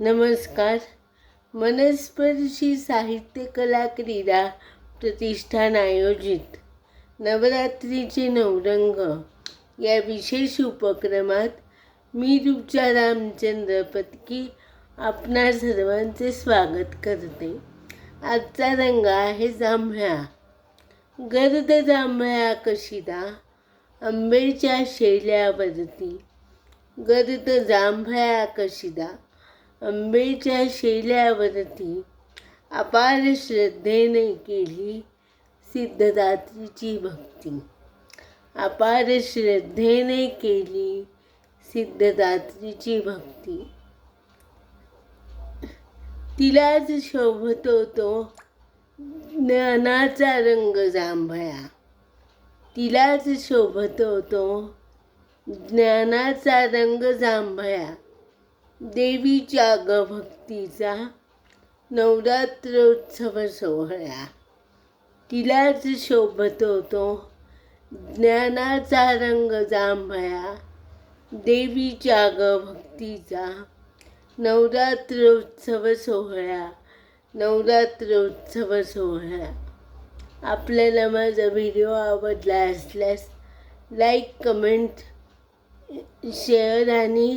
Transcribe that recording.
नमस्कार. मनस्पर्शी साहित्य कला क्रीडा प्रतिष्ठान आयोजित. नवरात्रीचे नवरंग. या विशेष उपक्रमात मी रुचा रामचंद्र पत्की आपणा सर्वांचे स्वागत करते. आजचा रंग आहे जांभळा. गर्द जांभळा कशिदा आंबेच्या शेल्यावरती. गर्द जांभळा कशिदा आंबेच्या शेल्यावरती अपार श्रद्धेने केली सिद्धदात्रीची भक्ती. अपार श्रद्धेने केली सिद्धदात्रीची भक्ती. तिलाच शोभतो तो ज्ञानाचा रंग जांभळा. तिलाच शोभतो तो ज्ञानाचा रंग जांभळा. देवीच्या ग भक्तीचा नवरात्रोत्सव सोहळा तिलाच शोभतो तो ज्ञानाचा रंग जांभळा. देवीच्या ग भक्तीचा नवरात्रोत्सव सोहळा नवरात्रोत्सव सोहळा आपल्याला माझा व्हिडिओ आवडला असल्यास लाईक कमेंट शेअर आणि